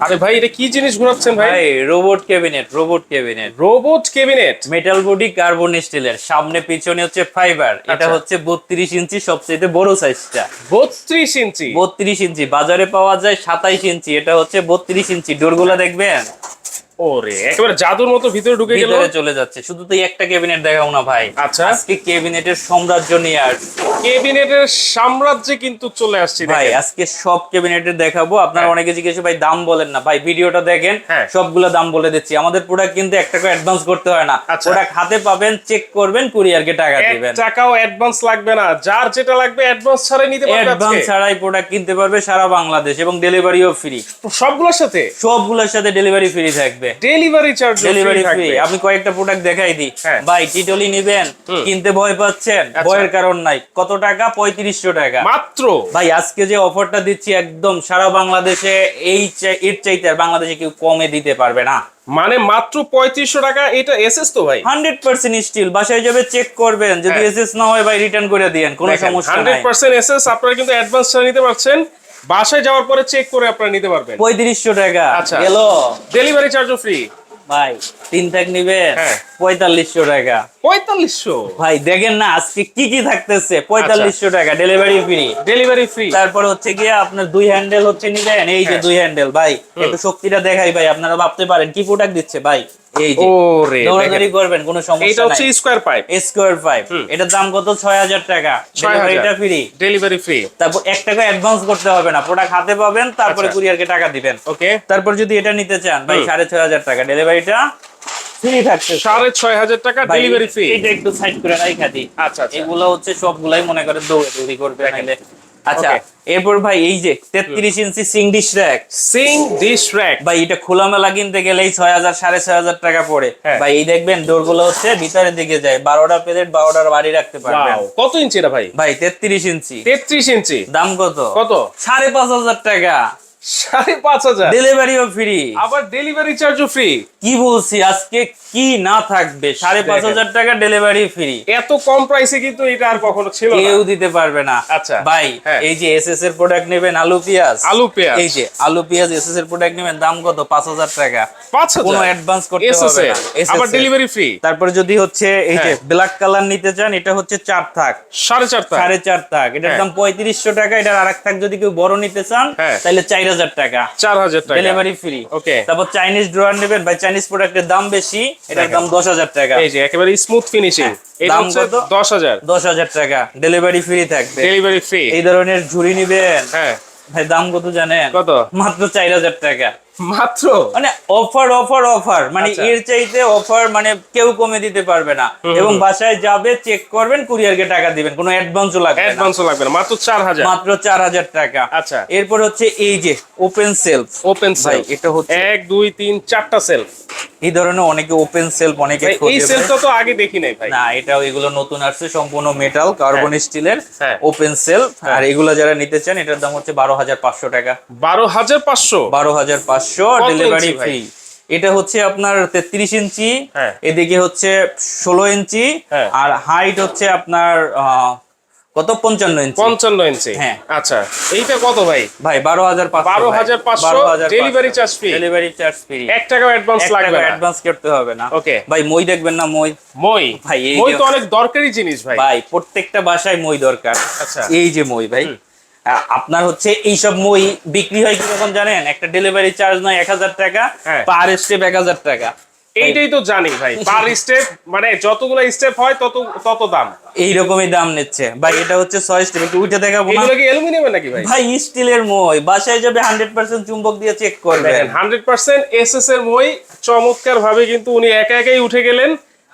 আরে ভাই এটা কি জিনিস ঘোরাচ্ছেন ভাই? ভাই robot cabinet robot cabinet robot cabinet metal body carbon স্টিলের সামনে পিছনে হচ্ছে ফাইবার এটা আচ্ছা। হচ্ছে বত্রিশ ইঞ্চি সবচেয়ে বড় সাইজটা বত্রিশ ইঞ্চি? বত্রিশ ইঞ্চি বাজারে পাওয়া যায় সাতাইশ ইঞ্চি এটা হচ্ছে বত্রিশ ইঞ্চি। ডোরগুলো দেখবেন? ওরে একেবারে জাদুর মতো ভিতরে ঢুকে গেল। ভিতরে চলে যাচ্ছে। শুধু তো একটা ক্যাবিনেট দেখাও না ভাই। আচ্ছা। আজকে ক্যাবিনেটের সাম্রাজ্য নিয়ে আসছি। ক্যাবিনেটের সাম্রাজ্যে কিন্তু চলে আসছি ভাই আজকে সব ক্যাবিনেটের দেখাবো। আপনারা হ্যাঁ। অনেকে জিজ্ঞেস ভাই দাম বলেন না। ভাই ভিডিওটা দেখেন হ্যাঁ। সবগুলো দাম বলে দিচ্ছি। আমাদের প্রোডাক্ট কিন্তু এক টাকা অ্যাডভান্স করতে হয় না। আচ্ছা। প্রোডাক্ট হাতে পাবেন চেক করবেন কুরিয়ারকে টাকা দিবেন। টাকাও অ্যাডভান্স লাগবে না। যার যেটা লাগবে অ্যাডভান্স ছাড়াই নিতে পারবে অ্যাডভান্স ছাড়াই প্রোডাক্ট কিনতে পারবে সারা বাংলাদেশ এবং ডেলিভারিও ফ্রি সবগুলোর সাথে? সবগুলোর সাথে ডেলিভারি ফ্রি থাকবে। ডেলিভারি চার্জ ডেলিভারি ফ্রি আপনি কয়েকটা প্রোডাক্ট দেখাই দিই। হ্যাঁ। ভাই টিটলি নিবেন। কিনতে ভয় পাচ্ছেন আচ্ছা। ভয়ের কারণ নাই। কত টাকা? পঁয়ত্রিশশো টাকা। মাত্র? ভাই আজকে যে অফারটা দিচ্ছি একদম সারা বাংলাদেশে এই এর চাইতে আর বাংলাদেশে কেউ কমে দিতে পারবে না। মানে মাত্র পঁয়ত্রিশশো টাকা এটা এসএস তো ভাই? হান্ড্রেড পার্সেন্ট স্টিল বাসায় যাবে চেক করবেন। যদি হ্যাঁ। এসএস না হয় ভাই রিটার্ন করে দিয়েন কোনো সমস্যা হান্ড্রেড পার্সেন্ট এসএস আপনারা কিন্তু অ্যাডভান্স নিতে পারছেন। বাসায় যাওয়ার পরে চেক করে আপনারা নিতে পারবেন। পঁয়ত্রিশশো টাকা। আচ্ছা। গেল। ডেলিভারি চার্জও ফ্রি ভাই তিন থাক নিবেন হ্যাঁ। পঁয়তাল্লিশশো টাকা। পঁয়তাল্লিশশো? ভাই দেখেন না আজকে কি কি থাকতেছে? পঁয়তাল্লিশশো আচ্ছা। টাকা ডেলিভারি ফ্রি ডেলিভারি ফ্রি তারপর হচ্ছে গিয়ে আপনার দুই হ্যান্ডেল হচ্ছে নিলেন এই যে। দুই হ্যান্ডেল ভাই একটু শক্তিটা দেখাই ভাই আপনারা ভাবতে পারেন কি প্রোডাক্ট দিচ্ছে ভাই? এই যে ওরে দৌড়াদৌড়ি করবেন কোনো এটা হচ্ছে নাই। স্কোয়ার পাইপ স্কোয়ার ফাইভ এটার দাম কত? ছয় হাজার টাকা। ছয় ডেলিভারিটা ফ্রি ডেলিভারি ফ্রি তারপর এক টাকা অ্যাডভান্স করতে হবে না। প্রোডাক্ট হাতে পাবেন তারপরে আচ্ছা। কুরিয়ারকে টাকা দিবেন। ওকে। তারপর যদি এটা নিতে চান ভাই হুম। সাড়ে ছয় হাজার টাকা। ডেলিভারিটা ফ্রি থাকছে। সাড়ে ছয় হাজার টাকা ডেলিভারি ফ্রি এটা একটু সাইড করে রাখা আচ্ছা আচ্ছা। এগুলো হচ্ছে সবগুলাই মনে করে দৌড়াদৌড়ি করবে। আচ্ছা এরপর ভাই এই যে তেত্রিশ inch sink dish rack sink dish rack ভাই এটা খোলামেলা কিনতে গেলে এই ছয় হাজার সাড়ে ছয় হাজার টাকা পড়ে। হ্যাঁ। ভাই এই দেখবেন ডোরগুলো হচ্ছে ভিতরের দিকে যায়। বারোটা প্লেট বারোটার বাড়ি রাখতে পারে কত ইঞ্চি এটা ভাই? ভাই তেত্রিশ ইঞ্চি। তেত্রিশ ইঞ্চি। দাম কত? কত? সাড়ে পাঁচ হাজার টাকা। সাড়ে পাঁচ হাজার। ডেলিভারিও ফ্রি আবার ডেলিভারি চার্জও ফ্রি কি বলছি আজকে কি না থাকবে? সাড়ে পাঁচ হাজার টাকা ডেলিভারি ফ্রি এত কম প্রাইসে কিন্তু এটা আর কখনো ছিল কেউ দিতে পারবে না। আচ্ছা। ভাই হ্যাঁ। এই যে এসএস এর প্রোডাক্ট নেবেন আলু পেঁয়াজ। আলু পেঁয়াজ। এই যে আলু পেঁয়াজ এসএস এর প্রোডাক্ট নেবেন দাম কত? পাঁচ হাজার টাকা। পাঁচ কোনো অ্যাডভান্স করতে হবে না। আবার ডেলিভারি ফ্রি তারপর যদি হচ্ছে এই যে। ব্ল্যাক কালার নিতে চান এটা হচ্ছে চার থাক। সাড়ে চারটা সাড়ে চার থাক। এটার হ্যাঁ। দাম পঁয়ত্রিশশো টাকা। এটার আর এক থাক যদি কেউ বড় নিতে চান হ্যাঁ। তাহলে চার টাকা। ডেলিভারি ফ্রি ওকে তারপর চাইনিজ ড্রয়ার নেবেন। ভাই চাইনিজ প্রোডাক্টের দাম বেশি এটার দাম দশ হাজার টাকা। এই যে একেবারে স্মুথ ফিনিশিং এটা হচ্ছে দশ হাজার। টাকা। ডেলিভারি ফ্রি থাকবে। ডেলিভারি ফ্রি এই ধরনের ঝুড়ি নিবেন। হ্যাঁ। ভাই দাম কত জানেন? কত? মাত্র চার হাজার টাকা। মাত্র? মানে অফার অফার অফার মানে আচ্ছা। এর চাইতে অফার মানে কেউ কমে দিতে পারবে না। এবং বাসায় যাবে চেক করবেন কুরিয়ারকে টাকা দিবেন কোনো অ্যাডভান্সও লাগবে অ্যাডভান্সও লাগবে না মাত্র চার হাজার। মাত্র চার হাজার টাকা। আচ্ছা। এরপর হচ্ছে এই যে ওপেন সেলফ ওপেন ভাই সেল এটা হচ্ছে এক দুই তিন চারটা সেল এই ধরনের অনেকে ওপেন সেলফ অনেকে এই তো আগে দেখি নাই ভাই। না এটাও এগুলো নতুন আসছে সম্পূর্ণ মেটাল কার্বন স্টিলের হ্যাঁ। ওপেন সেল আর এগুলো যারা নিতে চান এটার দাম হচ্ছে বারো হাজার পাঁচশো টাকা। বারো হাজার পাঁচশো ডেলিভারি ফ্রি এটা হচ্ছে আপনার তেত্রিশ ইঞ্চি হ্যাঁ। এদিকে হচ্ছে ষোলো ইঞ্চি হ্যাঁ। আর হাইট হচ্ছে আপনার কত? পঞ্চান্ন ইঞ্চি পঞ্চান্ন ইঞ্চি হ্যাঁ। আচ্ছা এইটা কত ভাই? ভাই বারো হাজার বারো হাজার পাঁচশো delivery charge free delivery charge free এক টাকাও অ্যাডভান্স লাগবে অ্যাডভান্স করতে হবে না। Okay. ভাই মই দেখবেন না মই। মই? ভাই, এই তো অনেক দরকারি জিনিস ভাই। ভাই প্রত্যেকটা বাসায় মই দরকার। আচ্ছা। এই যে মই ভাই। আপনার হচ্ছে এইসব মই বিক্রি হয় কীরকম জানেন? একটা ডেলিভারি চার্জ নয় এক হাজার টাকা হ্যাঁ। পার স্টেপ এক হাজার টাকা। এইটাই তো জানি ভাই পার স্টেপ মানে যতগুলো স্টেপ হয় তত তত দাম। এইরকমই দাম নিচ্ছে। ভাই এটা হচ্ছে ছয় স্টেপ একটু উঠে দেখাবো না? এগুলো কি অ্যালুমিনিয়ামের নাকি ভাই? ভাই স্টিলের মই বাসায় যাবে হান্ড্রেড পার্সেন্ট চুম্বক দিয়ে চেক করবেন। দেখেন হান্ড্রেড পার্সেন্ট এস এস এর মই চমৎকার ভাবে কিন্তু উনি একা একাই উঠে গেলেন।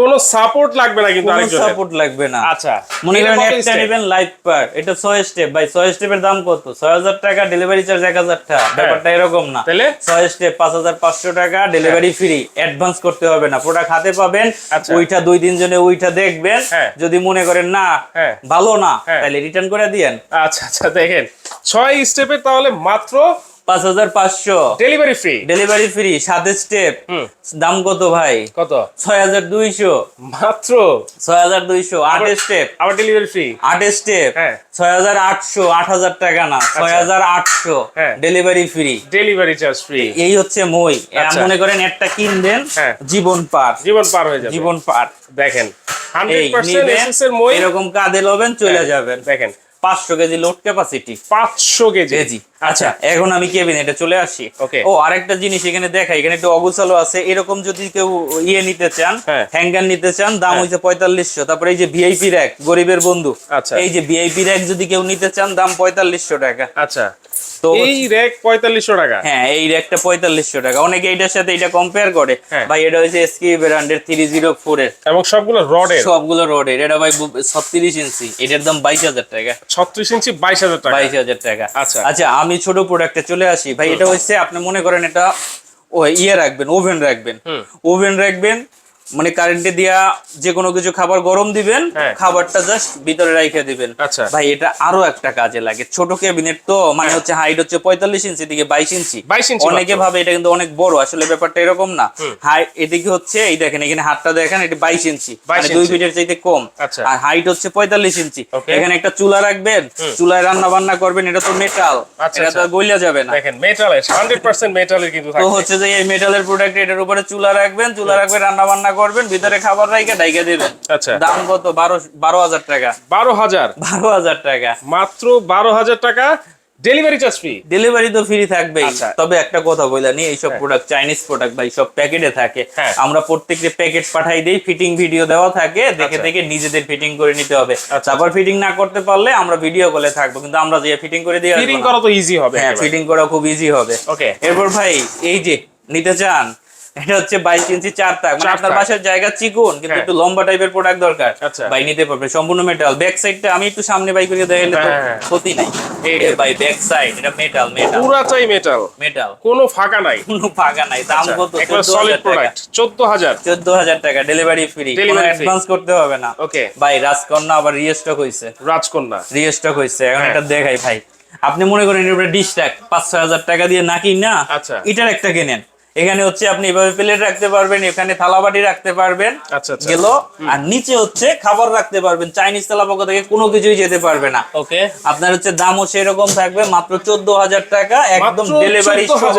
কোনো সাপোর্ট লাগবে না কিন্তু কোনো আরেকজনের। সাপোর্ট লাগবে না। আচ্ছা মনে করেন একটা নেবেন লাইফ পার এটা ছয় স্টেপ ভাই ছয় স্টেপের দাম কত? ছয় হাজার টাকা ডেলিভারি চার্জ এক হাজার টাকা ব্যাপারটা এরকম না। তাহলে? ছয় স্টেপ পাঁচ হাজার পাঁচশো টাকা ডেলিভারি ফ্রি অ্যাডভান্স করতে হবে না। প্রোডাক্ট হাতে পাবেন আচ্ছা। ওইটা দুই দিন জনে ওইটা দেখবেন। হ্যাঁ। যদি মনে করেন না হ্যাঁ। ভালো না হ্যাঁ। তাহলে রিটার্ন করে দিয়েন। আচ্ছা আচ্ছা দেখেন। ছয় স্টেপে তাহলে মাত্র পাঁচ হাজার পাঁচশো। ডেলিভারি ফ্রি ডেলিভারি ফ্রি সাথে স্টেপ। দাম কত ভাই? কত? ছয় হাজার দুইশো। মাত্র? ছয় হাজার দুইশো আট স্টেপ আবার ডেলিভারি ফ্রি আট স্টেপ। ছয় হাজার আটশো আট হাজার টাকা না ছয় হাজার আটশো। Delivery free delivery charge free এই হচ্ছে মই। আচ্ছা। মনে করেন একটা কিনবেন হ্যাঁ। জীবন পার। জীবন পার হয়ে যাবে। জীবন পার। দেখেন এরকম কাঁধে লবেন চলে হ্যাঁ। যাবেন। দেখেন। পাঁচশো কেজি লোড ক্যাপাসিটি পাঁচশো কেজি। আচ্ছা এখন আমি কেবিনেটে চলে আসি। Okay. ও আরেকটা জিনিস এখানে দেখাই এখানে একটু অগুছালো আছে। এরকম যদি কেউ ইয়ে নিতে চান হ্যাঁ। হ্যাঙ্গার নিতে চান দাম হইছে পঁয়তাল্লিশশো। তারপরে এই যে ভিআইপি র্যাক গরিবের বন্ধু। আচ্ছা। এই যে ভিআইপি র্যাক যদি কেউ নিতে চান দাম পঁয়তাল্লিশশো টাকা। আচ্ছা। তো এই র্যাক পঁয়তাল্লিশশো টাকা? হ্যাঁ এই র্যাকটা পঁয়তাল্লিশশো টাকা। অনেকে এইটার সাথে এটা কম্পেয়ার করে। হ্যাঁ। ভাই এটা হচ্ছে এসকি ব্র্যান্ডের থ্রি জিরো ফোর এর। এবং সবগুলো রডের সবগুলো রোডের এটা ভাই ছত্রিশ ইঞ্চি। এটার দাম বাইশ হাজার টাকা। ছত্রিশ ইঞ্চি বাইশ হাজার টাকা। বাইশ হাজার টাকা। আচ্ছা। আচ্ছা আমি ছোট প্রোডাক্টে চলে আসি। ভাই এটা হচ্ছে আপনি মনে করেন এটা ইয়ে রাখবেন ওভেন রাখবেন। ওভেন রাখবেন মানে কারেন্টে দিয়া যে কোনো কিছু খাবার গরম দিবেন হ্যাঁ। খাবারটা জাস্ট ভিতরে রাইখে দিবেন। আচ্ছা। ভাই এটা আরও একটা কাজে লাগে। ছোট ক্যাবিনেট তো মানে হচ্ছে হাইট হচ্ছে পঁয়তাল্লিশ ইঞ্চি দিকে বাইশ ইঞ্চি 22 ইঞ্চি অনেকে ভাবে এটা কিন্তু অনেক বড় আসলে ব্যাপারটা এরকম না। হাই এদিকে হচ্ছে এই দেখেন এখানে হাতটা দেখেন এটা বাইশ ইঞ্চি মানে দুই। ফিটের চাইতে কম। আচ্ছা। আর হাইট হচ্ছে পঁয়তাল্লিশ ইঞ্চি এখানে একটা চুলা রাখবেন চুলায় রান্না বান্না করবেন এটা তো মেটাল আচ্ছা, এটা তো আচ্ছা। গলিয়া যাবে না। দেখেন মেটালের হান্ড্রেড পার্সেন্ট মেটালের কিন্তু তো হচ্ছে যে এই মেটালের প্রোডাক্ট এটার উপরে চুলা রাখবেন চুলা রাখবেন রান্না বান্না করবেন ভিতরে খাবার রাইখে ডাইকে দিবেন। আচ্ছা। দাম কত? বারো বারো হাজার টাকা। বারো হাজার? বারো হাজার টাকা। মাত্র বারো হাজার টাকা। ডেলিভারি চার্জ ফ্রি ডেলিভারি তো ফ্রি থাকবেই। আচ্ছা। তবে একটা কথা বলে নি এইসব প্রোডাক্ট চাইনিজ প্রোডাক্ট প্যাকেটে থাকে। হ্যাঁ। আমরা প্রত্যেকটা প্যাকেট পাঠাই দেই ফিটিং ভিডিও দেওয়া থাকে। দেখে আচ্ছা। দেখে নিজেদের ফিটিং করে নিতে হবে। আচ্ছা। তারপর ফিটিং না করতে পারলে আমরা ভিডিও কলে থাকব। কিন্তু আমরা যে ফিটিং করে দিয়ে ফিটিং করা তো ইজি হবে হ্যাঁ ফিটিং করা খুব ইজি হবে। ওকে এরপর ভাই এই যে নিতে চান? এটা হচ্ছে বাইশ ইঞ্চি চার তাক। মানে আপনার। বাসার জায়গা চিকুন কিন্তু হ্যাঁ। একটু লম্বা টাইপের প্রোডাক্ট দরকার। আচ্ছা। ভাই নিতে পারবে সম্পূর্ণ মেটাল ব্যাক সাইডটা আমি একটু সামনে বাই করে দেখাইলে তো হ্যাঁ। ক্ষতি নাই। এই- ভাই ব্যাক সাইড এটা মেটাল মেটাল পুরাটাই মেটাল মেটাল কোনো ফাঁকা নাই। কোনো ফাঁকা নাই দাম আচ্ছা, কত? সলিড প্রোডাক্ট চোদ্দ হাজার। চোদ্দ হাজার টাকা ডেলিভারি ফ্রি কোনো অ্যাডভান্স করতে হবে না। ওকে ভাই রাজকন্যা আবার রিস্টক হয়েছে রাজকন্যা। রিস্টক হয়েছে এখন হ্যাঁ। এটা দেখাই ভাই। আপনি মনে করেন উপরে ডিশ ট্যাগ পাঁচ ছয় হাজার টাকা দিয়ে নাকি না আচ্ছা। এটার একটা কেনেন। এখানে হচ্ছে আপনি এভাবে প্লেট রাখতে পারবেন এখানে থালাবাটি রাখতে পারবেন আচ্ছা, আচ্ছা। গেল। আর নিচে হচ্ছে খাবার রাখতে পারবেন চাইনিজ থালা পক্ষ থেকে কোনো কিছুই যেতে পারবে না। ওকে। আপনার হচ্ছে দামও সেরকম থাকবে মাত্র চোদ্দ হাজার টাকা একদম ডেলিভারি সহ।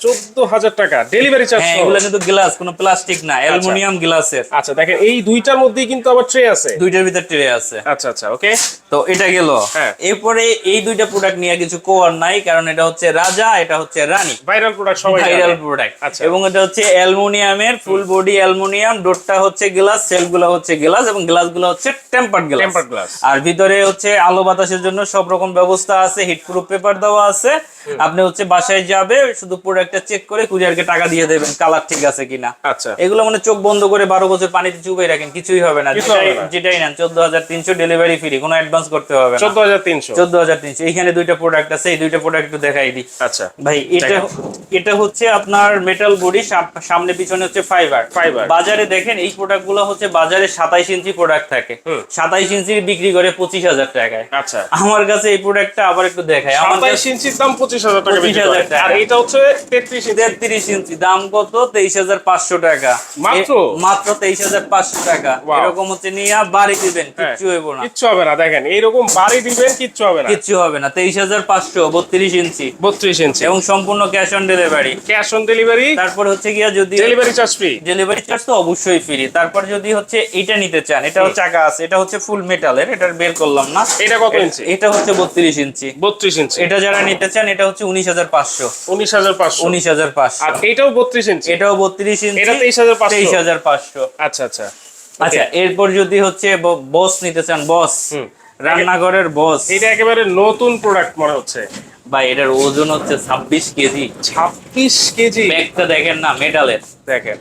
চোদ্দ হাজার টাকা। ডেলিভারি চার্জ হ্যাঁ এগুলো কিন্তু গ্লাস কোনো প্লাস্টিক না অ্যালুমিনিয়াম গ্লাসের আচ্ছা দেখেন এই দুইটার মধ্যেই কিন্তু আবার ট্রে আছে। দুইটার ভিতর ট্রে আছে। আচ্ছা আচ্ছা ওকে তো এটা গেল। হ্যাঁ। এরপরে এই দুইটা প্রোডাক্ট নিয়ে কিছু কোয়ার নাই কারণ এটা হচ্ছে রাজা এটা হচ্ছে রানী। ভাইরাল প্রোডাক্ট সবাই ভাইরাল প্রোডাক্ট আচ্ছা। এবং এটা হচ্ছে অ্যালুমিনিয়ামের ফুল বডি অ্যালুমিনিয়াম ডোরটা হচ্ছে গ্লাস সেলগুলো হচ্ছে গ্লাস এবং গ্লাসগুলো হচ্ছে টেম্পার্ড গ্লাস Tempered glass। আর ভিতরে হচ্ছে আলো বাতাসের জন্য সব রকম ব্যবস্থা আছে হিট প্রুফ পেপার দেওয়া আছে। আপনি হচ্ছে বাসায় যাবে শুধু প্রোডাক্টটা চেক করে কুরিয়ারকে টাকা দিয়ে দেবেন কালার ঠিক আছে কিনা। আচ্ছা। এগুলো মানে চোখ বন্ধ করে বারো বছর পানিতে চুপে রাখেন কিছুই হবে না। যেটাই নেন চোদ্দ হাজার তিনশো ডেলিভারি ফ্রি কোনো অ্যাডভান্স করতে হবে চোদ্দ হাজার তিনশো। চোদ্দ হাজার তিনশো। এইখানে দুইটা প্রোডাক্ট আছে এই দুইটা প্রোডাক্ট একটু দেখাই দিই। আচ্ছা। ভাই এটা এটা হচ্ছে আপনার মেটাল বডি সামনে পিছনে হচ্ছে ফাইবার Fiber। বাজারে দেখেন এই প্রোডাক্টগুলো হচ্ছে বাজারে সাতাইশ ইঞ্চি প্রোডাক্ট থাকে। সাতাইশ ইঞ্চি বিক্রি করে পঁচিশ হাজার টাকায়। আচ্ছা। আমার কাছে এই প্রোডাক্টটা আবার একটু দেখায় আমার সাতাইশ ইঞ্চির দাম পঁচিশ হাজার টাকা বিক্রি 25,000 করে। টাকা। আর এটা হচ্ছে তেত্রিশ তেত্রিশ ইঞ্চি। দাম কত? তেইশ হাজার পাঁচশো টাকা। মাত্র? মাত্র তেইশ হাজার পাঁচশো টাকা। এরকম হচ্ছে নিয়ে বাড়ি দিবেন। কিচ্ছু হইব না। কিচ্ছু হবে না দেখেন এইরকম বাড়ি দিবেন কিচ্ছু হবে না। কিচ্ছু হবে না। তেইশ হাজার পাঁচশো বত্রিশ ইঞ্চি। বত্রিশ ইঞ্চি। এবং সম্পূর্ণ cash on delivery. Cash on delivery? তারপর হচ্ছে গিয়া যদি delivery charge free? Delivery charge তো অবশ্যই ফ্রি। তারপর যদি হচ্ছে এটা নিতে চান এটাও চাকা আছে এটা হচ্ছে ফুল মেটালের এটা বের করলাম না। এটা কত ইঞ্চি? এটা হচ্ছে বত্রিশ ইঞ্চি। বত্রিশ ইঞ্চি। এটা যারা নিতে চান এটা হচ্ছে উনিশ হাজার পাঁচশো। উনিশ হাজার পাঁচশো। উনিশ হাজার পাঁচশো। আর এটাও বত্রিশ ইঞ্চি? এটাও বত্রিশ ইঞ্চি এটা 23,500 তেইশ হাজার পাঁচশো। আচ্ছা আচ্ছা। আচ্ছা এরপর যদি হচ্ছে বস নিতে চান বস। রান্নাঘরের বস এটা একেবারে নতুন প্রোডাক্ট মনে হচ্ছে। বা এটার ওজন হচ্ছে ছাব্বিশ কেজি। ছাব্বিশ কেজি? ব্যাগটা দেখেন না মেটালের দেখেন।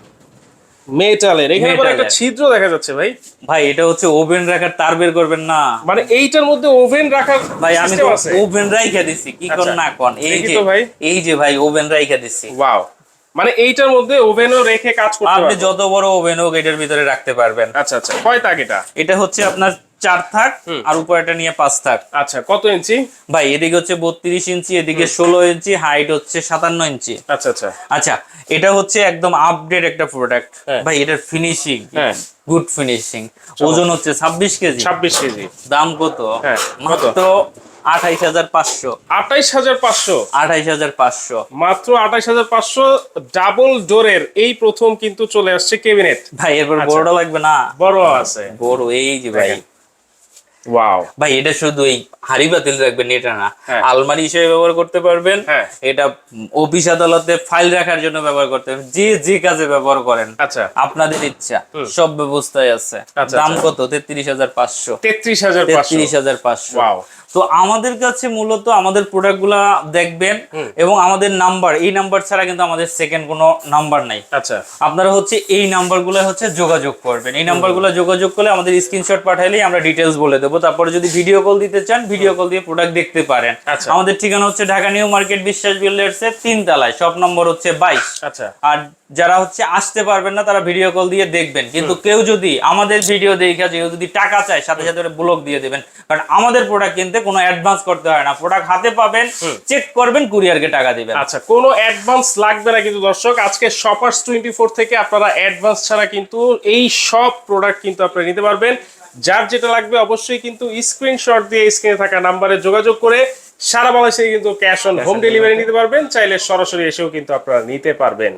মেটালের। এখানে আবার একটা ছিদ্র দেখা যাচ্ছে ভাই। ভাই এটা হচ্ছে ওভেন রাখার তার বের করবেন না। মানে এইটার মধ্যে ওভেন রাখার ভাই আমি তো ওভেন রাইখা দিছি কি কোন আচ্ছা। না কোন। এই যে ভাই। এই যে ভাই ওভেন রাইখা দিছি। ওয়াও। মানে এইটার মধ্যে ওভেনও রেখে কাজ করতে আপনি যত বড় ওভেন হোক এটার ভিতরে রাখতে পারবেন। আচ্ছা আচ্ছা। কয় তাক এটা। এটা হচ্ছে আপনার চার থাক আর উপরেটা নিয়ে পাঁচ থাক। আচ্ছা কত ইঞ্চি? ভাই এদিকে হচ্ছে বত্রিশ ইঞ্চি এদিকে ষোলো ইঞ্চি হাইট হচ্ছে সাতান্ন ইঞ্চি। আচ্ছা আচ্ছা। আচ্ছা এটা হচ্ছে একদম আপডেট একটা প্রোডাক্ট হ্যাঁ। ভাই এটার ফিনিশিং। গুড ফিনিশিং ওজন হচ্ছে ছাব্বিশ কেজি। ছাব্বিশ কেজি। দাম কত? হ্যাঁ, কত? মাত্র আঠাইশ হাজার পাঁচশো। আঠাইশ হাজার পাঁচশো। আঠাইশ হাজার পাঁচশো। মাত্র আঠাইশ হাজার পাঁচশো ডাবল ডোরের এই প্রথম কিন্তু চলে আসছে কেবিনেট ভাই এরপর আচ্ছা। বড়টা লাগবে না? বড় আছে। বড় এই যে ভাই। ভাই এটা শুধু এই হাড়ি বাতিল রাখবেন এটা না। হ্যাঁ। আলমারি হিসেবে ব্যবহার করতে পারবেন। হ্যাঁ। এটা অফিস আদালতে ফাইল রাখার জন্য ব্যবহার করতে পারবেন। যে যে কাজে ব্যবহার করেন আচ্ছা। আপনাদের ইচ্ছা সব ব্যবস্থায় আছে। আচ্ছা, দাম আচ্ছা। কত? তেত্রিশ হাজার পাঁচশো। তেত্রিশ হাজার তেত্রিশ হাজার পাঁচশো। তো আমাদের কাছে মূলত আমাদের প্রোডাক্টগুলা দেখবেন এবং আমাদের নাম্বার এই নাম্বার ছাড়া কিন্তু আমাদের সেকেন্ড কোনো নাম্বার নাই। আচ্ছা। আপনারা হচ্ছে এই নাম্বারগুলো হচ্ছে যোগাযোগ করবেন। এই নাম্বারগুলো যোগাযোগ করলে আমাদের স্ক্রিনশট পাঠাইলেই আমরা ডিটেলস বলে দেবো। তারপরে যদি ভিডিও কল দিতে চান ভিডিও কল দিয়ে প্রোডাক্ট দেখতে পারেন। আচ্ছা। আমাদের ঠিকানা হচ্ছে Dhaka new market Biswas builders এর তিন তলায় শপ নম্বর হচ্ছে বাইশ। আচ্ছা। আর যারা হচ্ছে আসতে পারবেন না তারা ভিডিও কল দিয়ে দেখবেন। কিন্তু কেউ যদি আমাদের ভিডিও দেখে কেউ যদি টাকা চায় সাথে সাথে ব্লক দিয়ে দেবেন। কারণ আমাদের প্রোডাক্ট কিনতে কোনো অ্যাডভান্স করতে হয় না। প্রোডাক্ট হাতে পাবেন চেক করবেন কুরিয়ারকে টাকা দিবেন। আচ্ছা কোনো অ্যাডভান্স লাগবে না কিন্তু দর্শক। আজকে শপার্স টোয়েন্টি ফোর থেকে আপনারা অ্যাডভান্স ছাড়া কিন্তু এই সব প্রোডাক্ট কিন্তু আপনারা নিতে পারবেন। যার যেটা লাগবে অবশ্যই কিন্তু স্ক্রিনশট দিয়ে স্ক্রিনে থাকা নাম্বারে যোগাযোগ করে সারা বাংলাদেশে কিন্তু ক্যাশ অন হোম ডেলিভারি নিতে পারবেন। চাইলে সরাসরি এসেও কিন্তু আপনারা নিতে পারবেন।